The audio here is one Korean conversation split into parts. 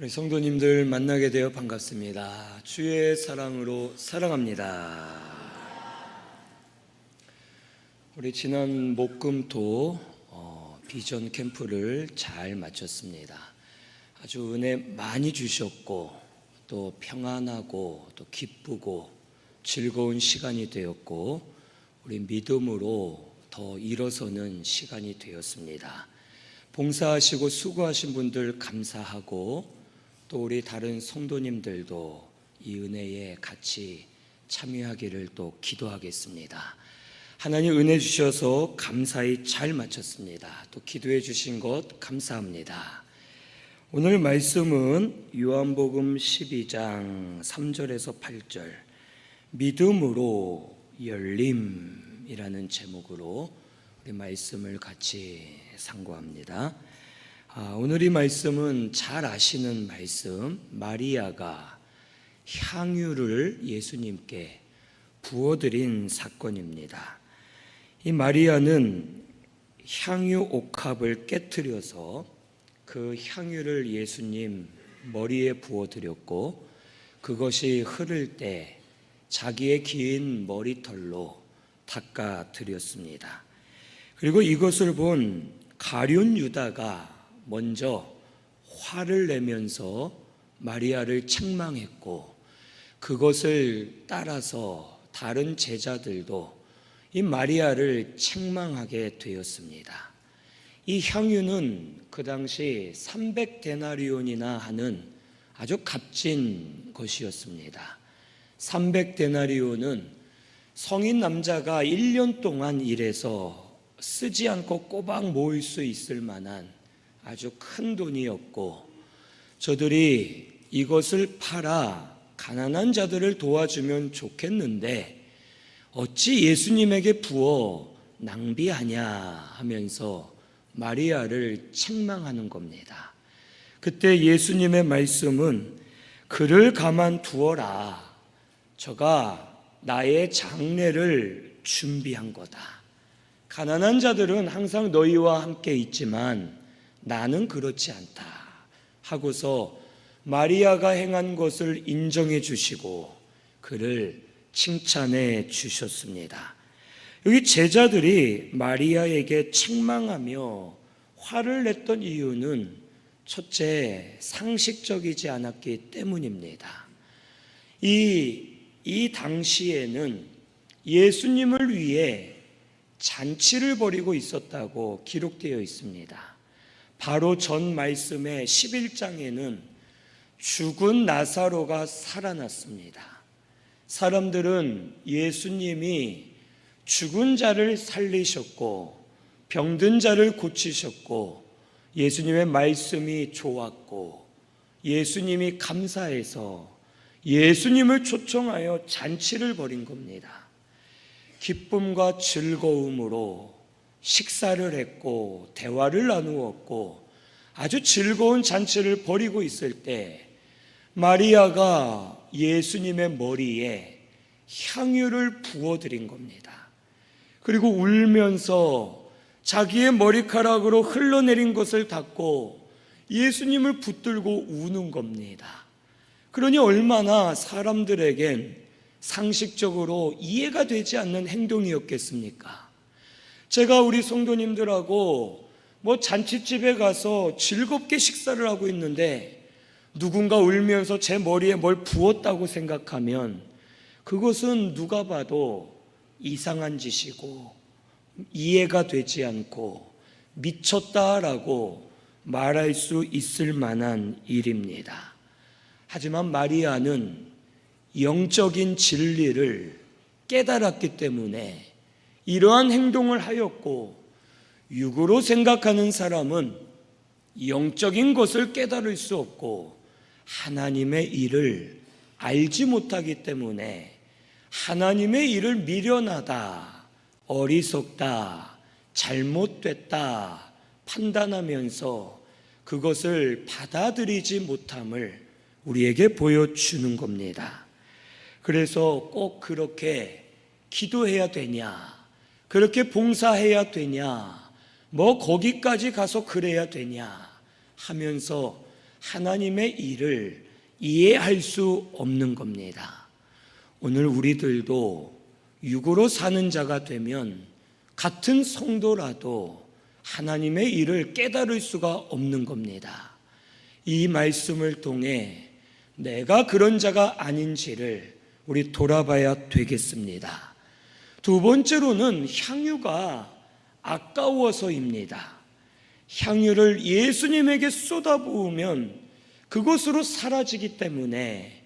우리 성도님들 만나게 되어 반갑습니다. 주의 사랑으로 사랑합니다. 우리 지난 목금토 어, 비전 캠프를 잘 마쳤습니다. 아주 은혜 많이 주셨고 또 평안하고 또 기쁘고 즐거운 시간이 되었고 우리 믿음으로 더 일어서는 시간이 되었습니다. 봉사하시고 수고하신 분들 감사하고 또 우리 다른 성도님들도 이 은혜에 같이 참여하기를 또 기도하겠습니다. 하나님 은혜 주셔서 감사히 잘 마쳤습니다. 또 기도해 주신 것 감사합니다. 오늘 말씀은 요한복음 12장 3절에서 8절 믿음으로 열림이라는 제목으로 우리 말씀을 같이 상고합니다. 아, 오늘 이 말씀은 잘 아시는 말씀 마리아가 향유를 예수님께 부어드린 사건입니다. 이 마리아는 향유 옥합을 깨뜨려서 그 향유를 예수님 머리에 부어드렸고 그것이 흐를 때 자기의 긴 머리털로 닦아 드렸습니다. 그리고 이것을 본 가룟 유다가 먼저 화를 내면서 마리아를 책망했고 그것을 따라서 다른 제자들도 이 마리아를 책망하게 되었습니다. 이 향유는 그 당시 300데나리온이나 하는 아주 값진 것이었습니다. 300데나리온은 성인 남자가 1년 동안 일해서 쓰지 않고 꼬박 모을 수 있을 만한 아주 큰 돈이었고 저들이 이것을 팔아 가난한 자들을 도와주면 좋겠는데 어찌 예수님에게 부어 낭비하냐 하면서 마리아를 책망하는 겁니다. 그때 예수님의 말씀은 그를 가만 두어라. 저가 나의 장례를 준비한 거다. 가난한 자들은 항상 너희와 함께 있지만 나는 그렇지 않다. 하고서 마리아가 행한 것을 인정해 주시고 그를 칭찬해 주셨습니다. 여기 제자들이 마리아에게 책망하며 화를 냈던 이유는 첫째, 상식적이지 않았기 때문입니다. 이, 이 당시에는 예수님을 위해 잔치를 벌이고 있었다고 기록되어 있습니다. 바로 전 말씀의 11장에는 죽은 나사로가 살아났습니다. 사람들은 예수님이 죽은 자를 살리셨고 병든 자를 고치셨고 예수님의 말씀이 좋았고 예수님이 감사해서 예수님을 초청하여 잔치를 벌인 겁니다. 기쁨과 즐거움으로 식사를 했고 대화를 나누었고 아주 즐거운 잔치를 벌이고 있을 때 마리아가 예수님의 머리에 향유를 부어드린 겁니다. 그리고 울면서 자기의 머리카락으로 흘러내린 것을 닦고 예수님을 붙들고 우는 겁니다. 그러니 얼마나 사람들에겐 상식적으로 이해가 되지 않는 행동이었겠습니까? 제가 우리 성도님들하고 뭐 잔치집에 가서 즐겁게 식사를 하고 있는데 누군가 울면서 제 머리에 뭘 부었다고 생각하면 그것은 누가 봐도 이상한 짓이고 이해가 되지 않고 미쳤다라고 말할 수 있을 만한 일입니다. 하지만 마리아는 영적인 진리를 깨달았기 때문에 이러한 행동을 하였고 육으로 생각하는 사람은 영적인 것을 깨달을 수 없고 하나님의 일을 알지 못하기 때문에 하나님의 일을 미련하다, 어리석다, 잘못됐다 판단하면서 그것을 받아들이지 못함을 우리에게 보여주는 겁니다. 그래서 꼭 그렇게 기도해야 되냐, 그렇게 봉사해야 되냐, 뭐 거기까지 가서 그래야 되냐 하면서 하나님의 일을 이해할 수 없는 겁니다. 오늘 우리들도 육으로 사는 자가 되면 같은 성도라도 하나님의 일을 깨달을 수가 없는 겁니다. 이 말씀을 통해 내가 그런 자가 아닌지를 우리 돌아봐야 되겠습니다. 두 번째로는 향유가 아까워서입니다. 향유를 예수님에게 쏟아부으면 그것으로 사라지기 때문에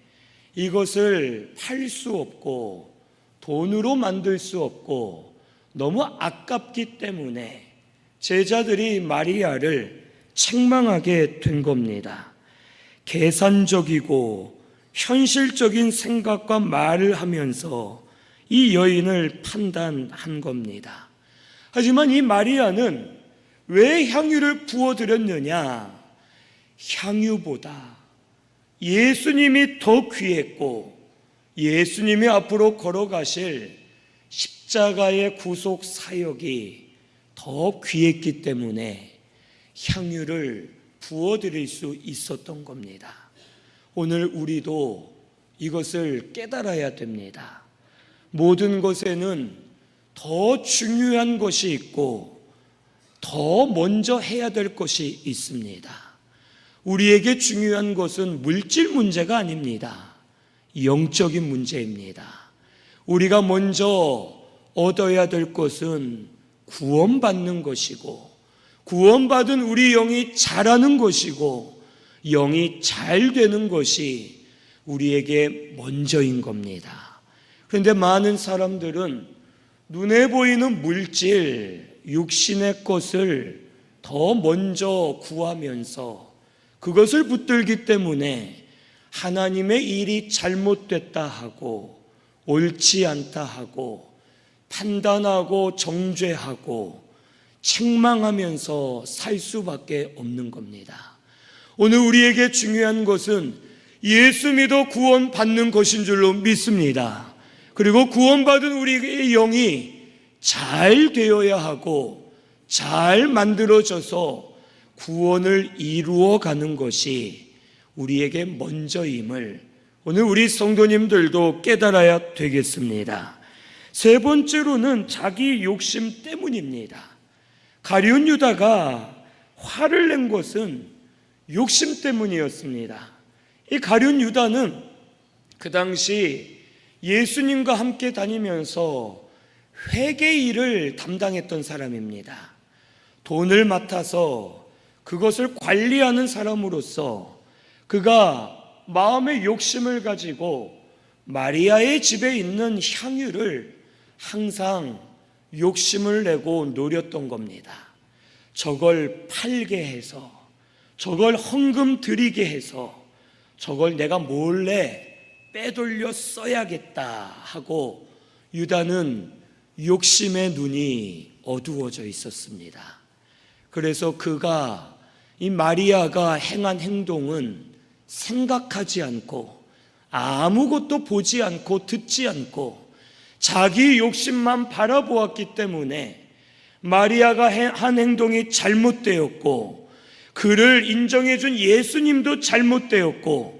이것을 팔 수 없고 돈으로 만들 수 없고 너무 아깝기 때문에 제자들이 마리아를 책망하게 된 겁니다. 계산적이고 현실적인 생각과 말을 하면서 이 여인을 판단한 겁니다. 하지만 이 마리아는 왜 향유를 부어드렸느냐? 향유보다 예수님이 더 귀했고 예수님이 앞으로 걸어가실 십자가의 구속 사역이 더 귀했기 때문에 향유를 부어드릴 수 있었던 겁니다. 오늘 우리도 이것을 깨달아야 됩니다. 모든 것에는 더 중요한 것이 있고 더 먼저 해야 될 것이 있습니다. 우리에게 중요한 것은 물질 문제가 아닙니다. 영적인 문제입니다. 우리가 먼저 얻어야 될 것은 구원받는 것이고, 구원받은 우리 영이 자라는 것이고, 영이 잘 되는 것이 우리에게 먼저인 겁니다. 그런데 많은 사람들은 눈에 보이는 물질, 육신의 것을 더 먼저 구하면서 그것을 붙들기 때문에 하나님의 일이 잘못됐다 하고 옳지 않다 하고 판단하고 정죄하고 책망하면서 살 수밖에 없는 겁니다. 오늘 우리에게 중요한 것은 예수 믿어 구원 받는 것인 줄로 믿습니다. 그리고 구원받은 우리의 영이 잘 되어야 하고 잘 만들어져서 구원을 이루어 가는 것이 우리에게 먼저임을 오늘 우리 성도님들도 깨달아야 되겠습니다. 세 번째로는 자기 욕심 때문입니다. 가룟 유다가 화를 낸 것은 욕심 때문이었습니다. 이 가룟 유다는 그 당시 예수님과 함께 다니면서 회계 일을 담당했던 사람입니다. 돈을 맡아서 그것을 관리하는 사람으로서 그가 마음의 욕심을 가지고 마리아의 집에 있는 향유를 항상 욕심을 내고 노렸던 겁니다. 저걸 팔게 해서 저걸 헌금 드리게 해서 저걸 내가 몰래 빼돌려 써야겠다 하고 유다는 욕심의 눈이 어두워져 있었습니다. 그래서 그가 이 마리아가 행한 행동은 생각하지 않고 아무것도 보지 않고 듣지 않고 자기 욕심만 바라보았기 때문에 마리아가 한 행동이 잘못되었고 그를 인정해준 예수님도 잘못되었고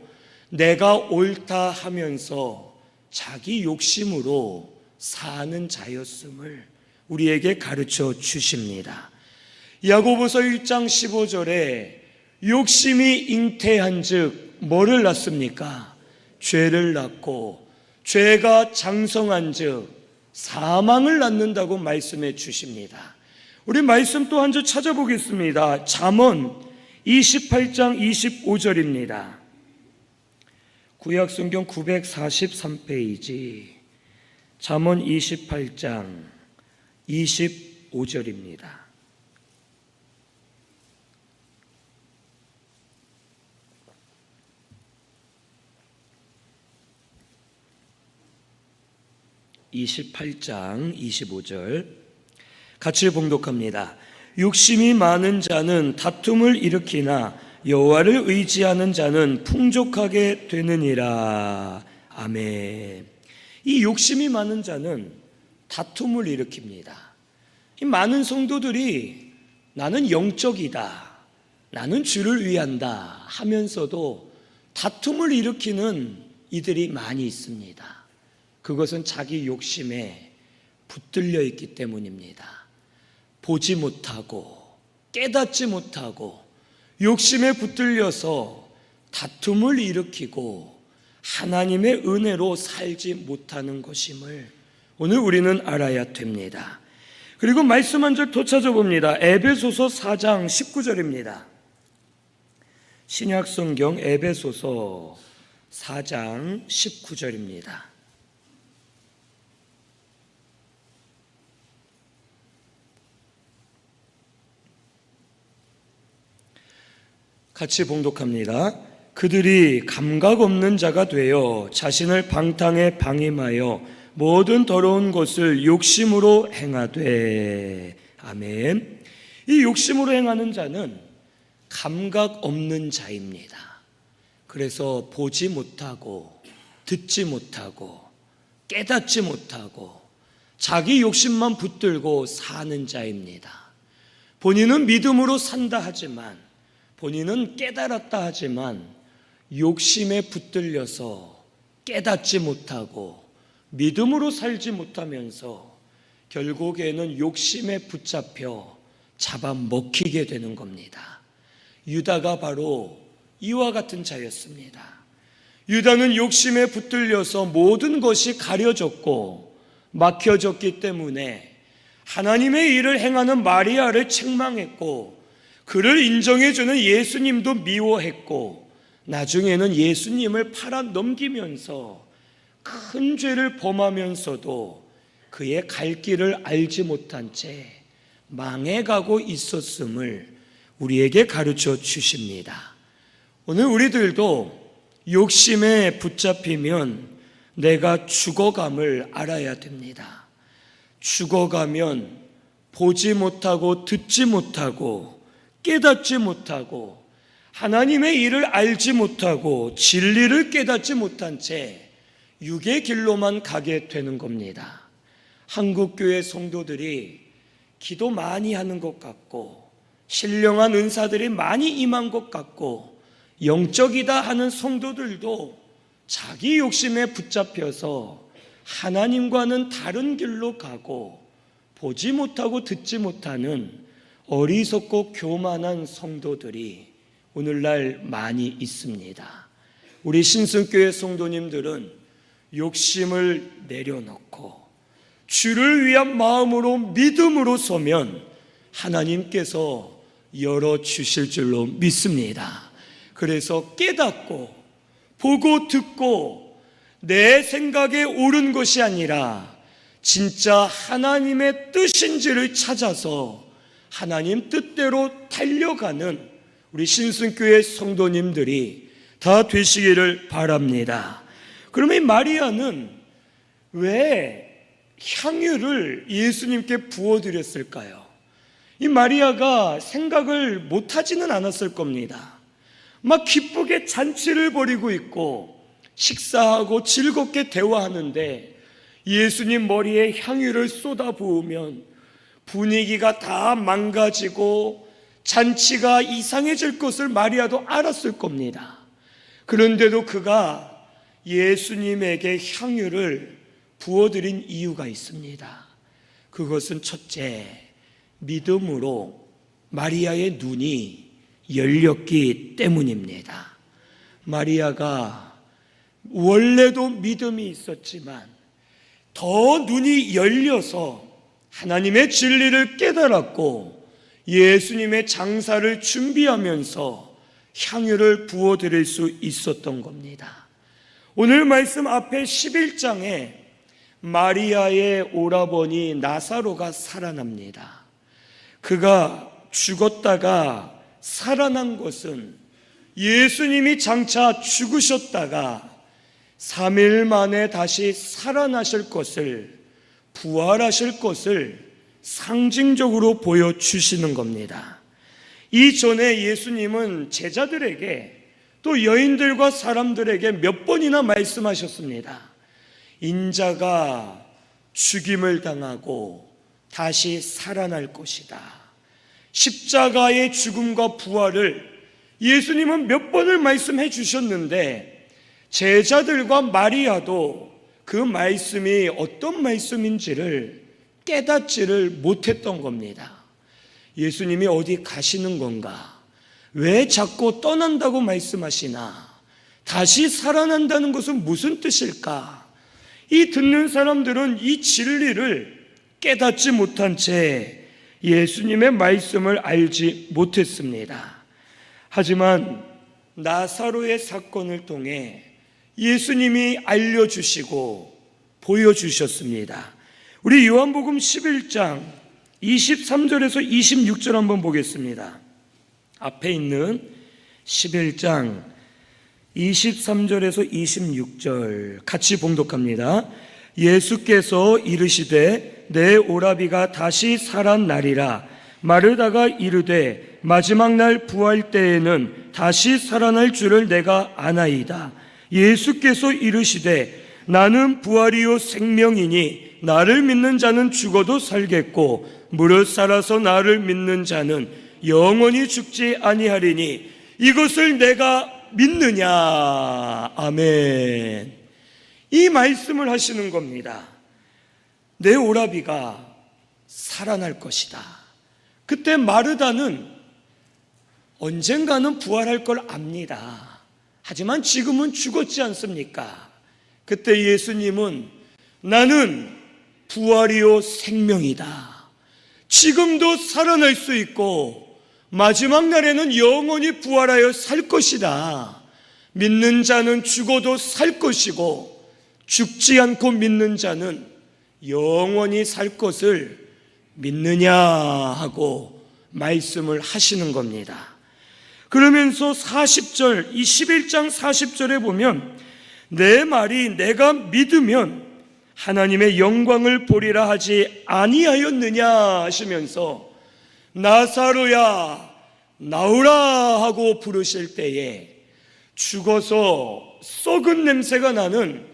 내가 옳다 하면서 자기 욕심으로 사는 자였음을 우리에게 가르쳐 주십니다. 야고보서 1장 15절에 욕심이 잉태한즉 뭐를 낳습니까? 죄를 낳고 죄가 장성한즉 사망을 낳는다고 말씀해 주십니다. 우리 말씀 또한줄 찾아보겠습니다. 잠언 28장 25절입니다. 구약 성경 943페이지 잠언 28장 25절입니다. (28장) (25절) 같이 봉독합니다. 욕심이 많은 자는 다툼을 일으키나 여호와를 의지하는 자는 풍족하게 되느니라. 아멘. 이 욕심이 많은 자는 다툼을 일으킵니다. 이 많은 성도들이 나는 영적이다. 나는 주를 위한다 하면서도 다툼을 일으키는 이들이 많이 있습니다. 그것은 자기 욕심에 붙들려 있기 때문입니다. 보지 못하고 깨닫지 못하고 욕심에 붙들려서 다툼을 일으키고 하나님의 은혜로 살지 못하는 것임을 오늘 우리는 알아야 됩니다. 그리고 말씀 한 절 더 찾아봅니다. 에베소서 4장 19절입니다. 신약 성경 에베소서 4장 19절입니다. 같이 봉독합니다. 그들이 감각 없는 자가 되어 자신을 방탕에 방임하여 모든 더러운 것을 욕심으로 행하되 아멘. 이 욕심으로 행하는 자는 감각 없는 자입니다. 그래서 보지 못하고 듣지 못하고 깨닫지 못하고 자기 욕심만 붙들고 사는 자입니다. 본인은 믿음으로 산다 하지만 본인은 깨달았다 하지만 욕심에 붙들려서 깨닫지 못하고 믿음으로 살지 못하면서 결국에는 욕심에 붙잡혀 잡아먹히게 되는 겁니다. 유다가 바로 이와 같은 자였습니다. 유다는 욕심에 붙들려서 모든 것이 가려졌고 막혀졌기 때문에 하나님의 일을 행하는 마리아를 책망했고 그를 인정해주는 예수님도 미워했고 나중에는 예수님을 팔아 넘기면서 큰 죄를 범하면서도 그의 갈 길을 알지 못한 채 망해가고 있었음을 우리에게 가르쳐 주십니다. 오늘 우리들도 욕심에 붙잡히면 내가 죽어감을 알아야 됩니다. 죽어가면 보지 못하고 듣지 못하고 깨닫지 못하고 하나님의 일을 알지 못하고 진리를 깨닫지 못한 채 육의 길로만 가게 되는 겁니다. 한국교회 성도들이 기도 많이 하는 것 같고 신령한 은사들이 많이 임한 것 같고 영적이다 하는 성도들도 자기 욕심에 붙잡혀서 하나님과는 다른 길로 가고 보지 못하고 듣지 못하는 어리석고 교만한 성도들이 오늘날 많이 있습니다. 우리 신승교회 성도님들은 욕심을 내려놓고 주를 위한 마음으로 믿음으로 서면 하나님께서 열어 주실 줄로 믿습니다. 그래서 깨닫고 보고 듣고 내 생각에 옳은 것이 아니라 진짜 하나님의 뜻인지를 찾아서 하나님 뜻대로 달려가는 우리 신승교회 성도님들이 다 되시기를 바랍니다. 그러면 이 마리아는 왜 향유를 예수님께 부어드렸을까요? 이 마리아가 생각을 못하지는 않았을 겁니다. 막 기쁘게 잔치를 벌이고 있고 식사하고 즐겁게 대화하는데 예수님 머리에 향유를 쏟아 부으면 분위기가 다 망가지고 잔치가 이상해질 것을 마리아도 알았을 겁니다. 그런데도 그가 예수님에게 향유를 부어드린 이유가 있습니다. 그것은 첫째, 믿음으로 마리아의 눈이 열렸기 때문입니다. 마리아가 원래도 믿음이 있었지만 더 눈이 열려서 하나님의 진리를 깨달았고 예수님의 장사를 준비하면서 향유를 부어 드릴 수 있었던 겁니다. 오늘 말씀 앞에 11장에 마리아의 오라버니 나사로가 살아납니다. 그가 죽었다가 살아난 것은 예수님이 장차 죽으셨다가 3일 만에 다시 살아나실 것을 부활하실 것을 상징적으로 보여주시는 겁니다. 이전에 예수님은 제자들에게 또 여인들과 사람들에게 몇 번이나 말씀하셨습니다. 인자가 죽임을 당하고 다시 살아날 것이다. 십자가의 죽음과 부활을 예수님은 몇 번을 말씀해 주셨는데 제자들과 마리아도 그 말씀이 어떤 말씀인지를 깨닫지를 못했던 겁니다. 예수님이 어디 가시는 건가? 왜 자꾸 떠난다고 말씀하시나? 다시 살아난다는 것은 무슨 뜻일까? 이 듣는 사람들은 이 진리를 깨닫지 못한 채 예수님의 말씀을 알지 못했습니다. 하지만 나사로의 사건을 통해 예수님이 알려주시고 보여주셨습니다. 우리 요한복음 11장 23절에서 26절 한번 보겠습니다. 앞에 있는 11장 23절에서 26절 같이 봉독합니다. 예수께서 이르시되 내 오라비가 다시 살아나리라 마르다가 이르되 마지막 날 부활 때에는 다시 살아날 줄을 내가 아나이다. 예수께서 이르시되 나는 부활이요 생명이니 나를 믿는 자는 죽어도 살겠고 무릇 살아서 나를 믿는 자는 영원히 죽지 아니하리니 이것을 내가 믿느냐? 아멘. 이 말씀을 하시는 겁니다. 내 오라비가 살아날 것이다. 그때 마르다는 언젠가는 부활할 걸 압니다 하지만 지금은 죽었지 않습니까 그때 예수님은 나는 부활이요 생명이다 지금도 살아날 수 있고 마지막 날에는 영원히 부활하여 살 것이다. 믿는 자는 죽어도 살 것이고 죽지 않고 믿는 자는 영원히 살 것을 믿느냐 하고 말씀을 하시는 겁니다. 그러면서 40절, 이 11장 40절에 보면 내 말이 내가 믿으면 하나님의 영광을 보리라 하지 아니하였느냐 하시면서 나사로야 나오라 하고 부르실 때에 죽어서 썩은 냄새가 나는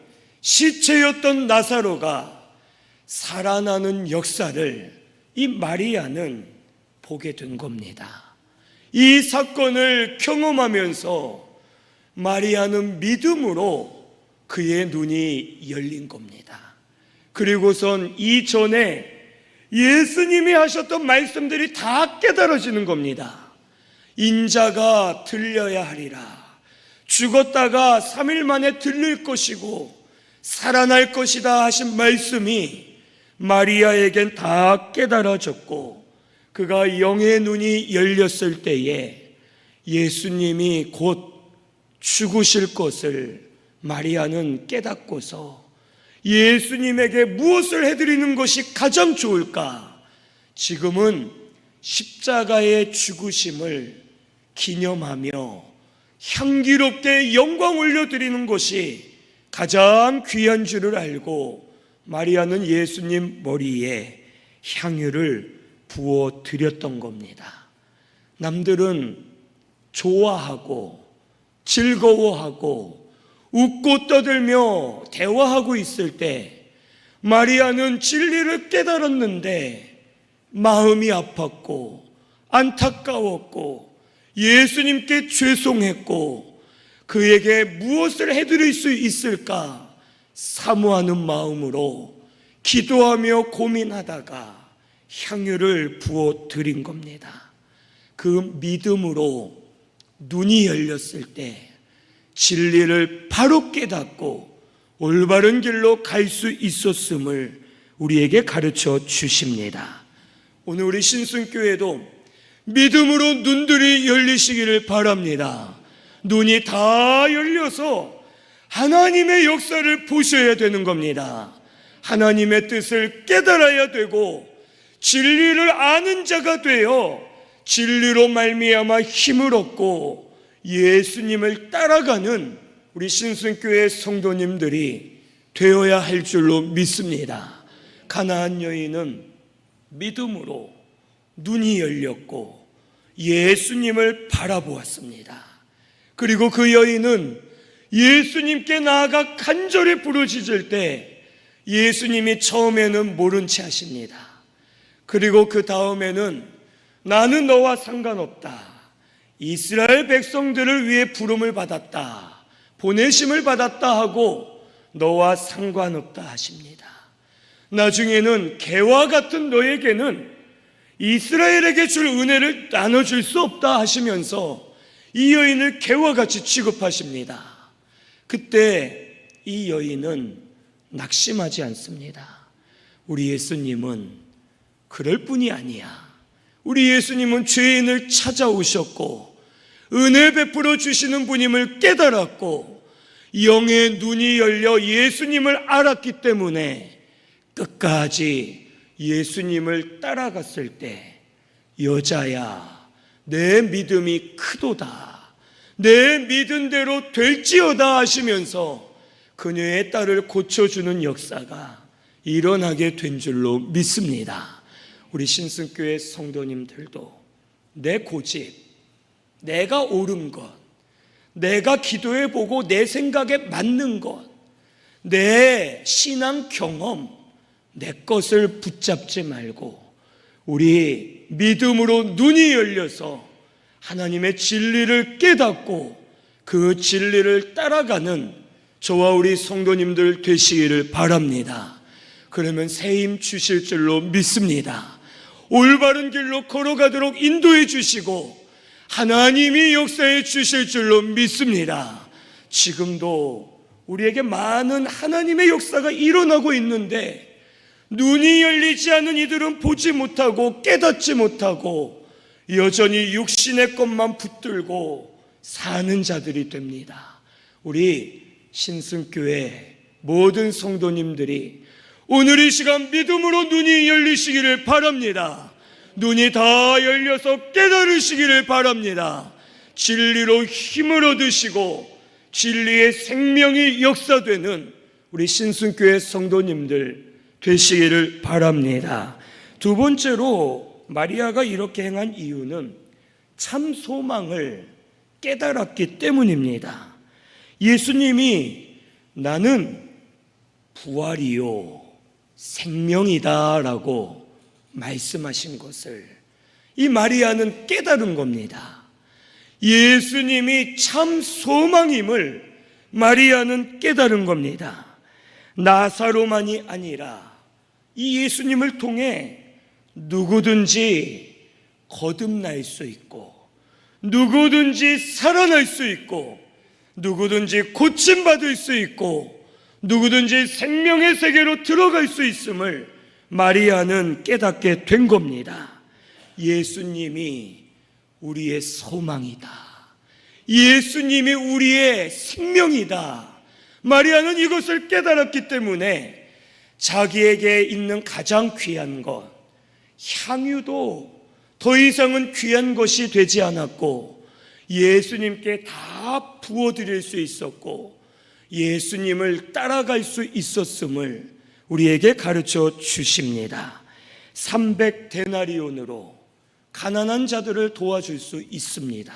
시체였던 나사로가 살아나는 역사를 이 마리아는 보게 된 겁니다. 이 사건을 경험하면서 마리아는 믿음으로 그의 눈이 열린 겁니다. 그리고선 이전에 예수님이 하셨던 말씀들이 다 깨달아지는 겁니다. 인자가 들려야 하리라. 죽었다가 3일 만에 들릴 것이고 살아날 것이다 하신 말씀이 마리아에겐 다 깨달아졌고 그가 영의 눈이 열렸을 때에 예수님이 곧 죽으실 것을 마리아는 깨닫고서 예수님에게 무엇을 해드리는 것이 가장 좋을까? 지금은 십자가의 죽으심을 기념하며 향기롭게 영광 올려드리는 것이 가장 귀한 줄을 알고 마리아는 예수님 머리에 향유를 부어 드렸던 겁니다. 남들은 좋아하고 즐거워하고 웃고 떠들며 대화하고 있을 때 마리아는 진리를 깨달았는데 마음이 아팠고 안타까웠고 예수님께 죄송했고 그에게 무엇을 해드릴 수 있을까 사모하는 마음으로 기도하며 고민하다가 향유를 부어 드린 겁니다. 그 믿음으로 눈이 열렸을 때 진리를 바로 깨닫고 올바른 길로 갈 수 있었음을 우리에게 가르쳐 주십니다. 오늘 우리 신순교회도 믿음으로 눈들이 열리시기를 바랍니다. 눈이 다 열려서 하나님의 역사를 보셔야 되는 겁니다. 하나님의 뜻을 깨달아야 되고 진리를 아는 자가 되어 진리로 말미암아 힘을 얻고 예수님을 따라가는 우리 신순교회 성도님들이 되어야 할 줄로 믿습니다. 가나안 여인은 믿음으로 눈이 열렸고 예수님을 바라보았습니다. 그리고 그 여인은 예수님께 나아가 간절히 부르짖을 때 예수님이 처음에는 모른 채 하십니다. 그리고 그 다음에는 나는 너와 상관없다. 이스라엘 백성들을 위해 부름을 받았다. 보내심을 받았다 하고 너와 상관없다 하십니다. 나중에는 개와 같은 너에게는 이스라엘에게 줄 은혜를 나눠줄 수 없다 하시면서 이 여인을 개와 같이 취급하십니다. 그때 이 여인은 낙심하지 않습니다. 우리 예수님은 그럴 뿐이 아니야. 우리 예수님은 죄인을 찾아오셨고 은혜 베풀어 주시는 분임을 깨달았고 영의 눈이 열려 예수님을 알았기 때문에 끝까지 예수님을 따라갔을 때 여자야 내 믿음이 크도다 내 믿은 대로 될지어다 하시면서 그녀의 딸을 고쳐주는 역사가 일어나게 된 줄로 믿습니다. 우리 신승교회 성도님들도 내 고집, 내가 옳은 것, 내가 기도해 보고 내 생각에 맞는 것, 내 신앙 경험, 내 것을 붙잡지 말고 우리 믿음으로 눈이 열려서 하나님의 진리를 깨닫고 그 진리를 따라가는 저와 우리 성도님들 되시기를 바랍니다. 그러면 새 힘 주실 줄로 믿습니다. 올바른 길로 걸어가도록 인도해 주시고 하나님이 역사해 주실 줄로 믿습니다. 지금도 우리에게 많은 하나님의 역사가 일어나고 있는데 눈이 열리지 않은 이들은 보지 못하고 깨닫지 못하고 여전히 육신의 것만 붙들고 사는 자들이 됩니다. 우리 신승교회 모든 성도님들이 오늘 이 시간 믿음으로 눈이 열리시기를 바랍니다. 눈이 다 열려서 깨달으시기를 바랍니다. 진리로 힘을 얻으시고 진리의 생명이 역사되는 우리 신승교회 성도님들 되시기를 바랍니다. 두 번째로 마리아가 이렇게 행한 이유는 참 소망을 깨달았기 때문입니다. 예수님이 나는 부활이요 생명이다라고 말씀하신 것을 이 마리아는 깨달은 겁니다. 예수님이 참 소망임을 마리아는 깨달은 겁니다. 나사로만이 아니라 이 예수님을 통해 누구든지 거듭날 수 있고 누구든지 살아날 수 있고 누구든지 고침받을 수 있고 누구든지 생명의 세계로 들어갈 수 있음을 마리아는 깨닫게 된 겁니다. 예수님이 우리의 소망이다. 예수님이 우리의 생명이다. 마리아는 이것을 깨달았기 때문에 자기에게 있는 가장 귀한 것, 향유도 더 이상은 귀한 것이 되지 않았고 예수님께 다 부어드릴 수 있었고 예수님을 따라갈 수 있었음을 우리에게 가르쳐 주십니다. 300데나리온으로 가난한 자들을 도와줄 수 있습니다.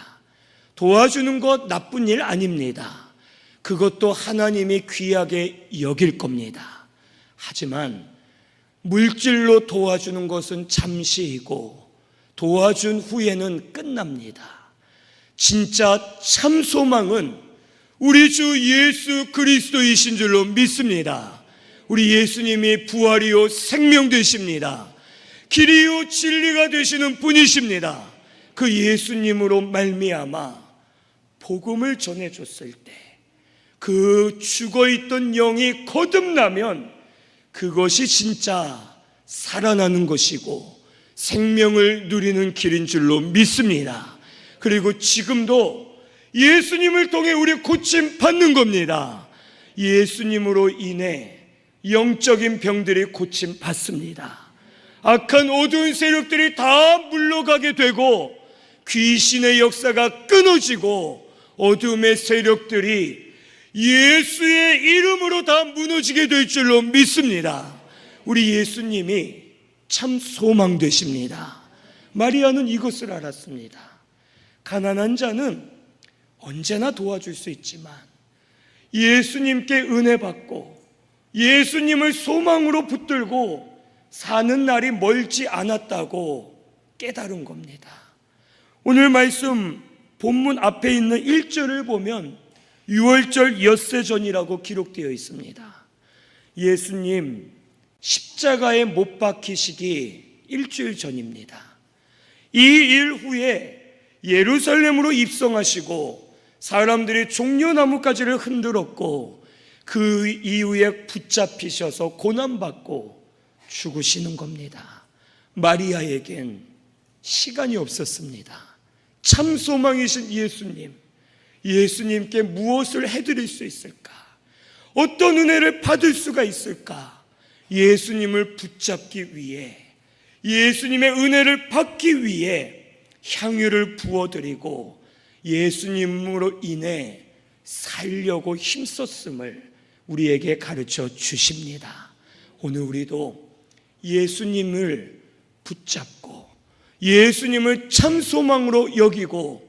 도와주는 것 나쁜 일 아닙니다. 그것도 하나님이 귀하게 여길 겁니다. 하지만 물질로 도와주는 것은 잠시이고 도와준 후에는 끝납니다. 진짜 참 소망은 우리 주 예수 그리스도이신 줄로 믿습니다. 우리 예수님이 부활이요 생명 되십니다. 길이요 진리가 되시는 분이십니다. 그 예수님으로 말미암아 복음을 전해 줬을 때 그 죽어 있던 영이 거듭나면 그것이 진짜 살아나는 것이고 생명을 누리는 길인 줄로 믿습니다. 그리고 지금도 예수님을 통해 우리 고침 받는 겁니다. 예수님으로 인해 영적인 병들이 고침 받습니다. 악한 어두운 세력들이 다 물러가게 되고 귀신의 역사가 끊어지고 어둠의 세력들이 예수의 이름으로 다 무너지게 될 줄로 믿습니다. 우리 예수님이 참 소망 되십니다. 마리아는 이것을 알았습니다. 가난한 자는 언제나 도와줄 수 있지만 예수님께 은혜 받고 예수님을 소망으로 붙들고 사는 날이 멀지 않았다고 깨달은 겁니다. 오늘 말씀 본문 앞에 있는 1절을 보면 6월절 엿새 전이라고 기록되어 있습니다. 예수님 십자가에 못 박히시기 일주일 전입니다. 이 일 후에 예루살렘으로 입성하시고 사람들이 종려나무까지를 흔들었고 그 이후에 붙잡히셔서 고난받고 죽으시는 겁니다. 마리아에겐 시간이 없었습니다. 참 소망이신 예수님, 예수님께 무엇을 해드릴 수 있을까? 어떤 은혜를 받을 수가 있을까? 예수님을 붙잡기 위해, 예수님의 은혜를 받기 위해 향유를 부어드리고 예수님으로 인해 살려고 힘썼음을 우리에게 가르쳐 주십니다. 오늘 우리도 예수님을 붙잡고 예수님을 참 소망으로 여기고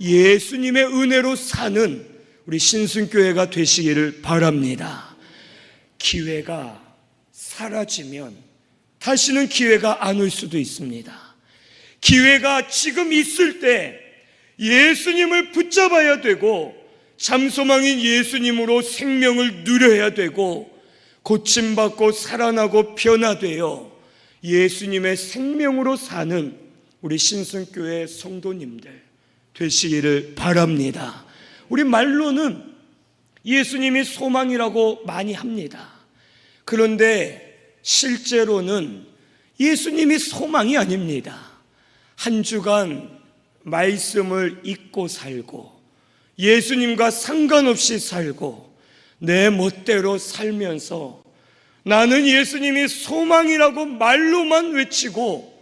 예수님의 은혜로 사는 우리 신순교회가 되시기를 바랍니다. 기회가 사라지면 다시는 기회가 안 올 수도 있습니다. 기회가 지금 있을 때 예수님을 붙잡아야 되고 참소망인 예수님으로 생명을 누려야 되고 고침받고 살아나고 변화되어 예수님의 생명으로 사는 우리 신승교회 성도님들 되시기를 바랍니다. 우리 말로는 예수님이 소망이라고 많이 합니다. 그런데 실제로는 예수님이 소망이 아닙니다. 한 주간 말씀을 잊고 살고 예수님과 상관없이 살고 내 멋대로 살면서 나는 예수님이 소망이라고 말로만 외치고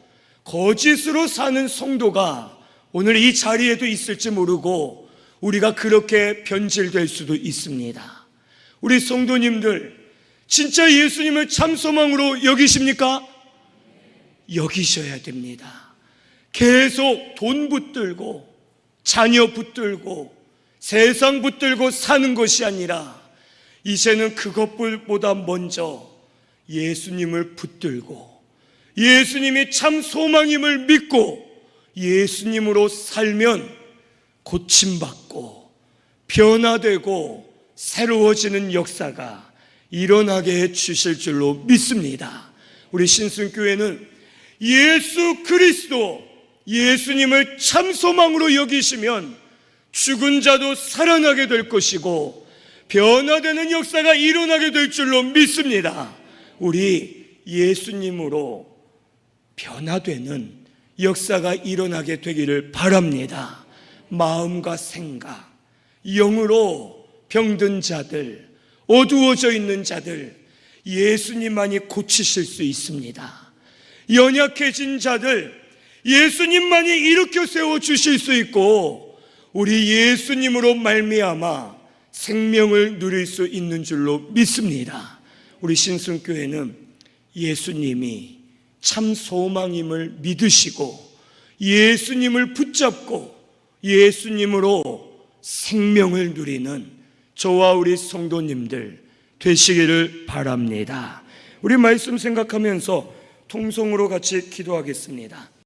거짓으로 사는 성도가 오늘 이 자리에도 있을지 모르고 우리가 그렇게 변질될 수도 있습니다. 우리 성도님들 진짜 예수님을 참 소망으로 여기십니까? 여기셔야 됩니다. 계속 돈 붙들고 자녀 붙들고 세상 붙들고 사는 것이 아니라 이제는 그것보다 먼저 예수님을 붙들고 예수님이 참 소망임을 믿고 예수님으로 살면 고침받고 변화되고 새로워지는 역사가 일어나게 해 주실 줄로 믿습니다. 우리 신순교회는 예수 그리스도 예수님을 참 소망으로 여기시면 죽은 자도 살아나게 될 것이고 변화되는 역사가 일어나게 될 줄로 믿습니다. 우리 예수님으로 변화되는 역사가 일어나게 되기를 바랍니다. 마음과 생각, 영으로 병든 자들, 어두워져 있는 자들, 예수님만이 고치실 수 있습니다. 연약해진 자들, 예수님만이 일으켜 세워 주실 수 있고, 우리 예수님으로 말미암아 생명을 누릴 수 있는 줄로 믿습니다. 우리 신승교회는 예수님이 참 소망임을 믿으시고 예수님을 붙잡고 예수님으로 생명을 누리는 저와 우리 성도님들 되시기를 바랍니다. 우리 말씀 생각하면서 통성으로 같이 기도하겠습니다.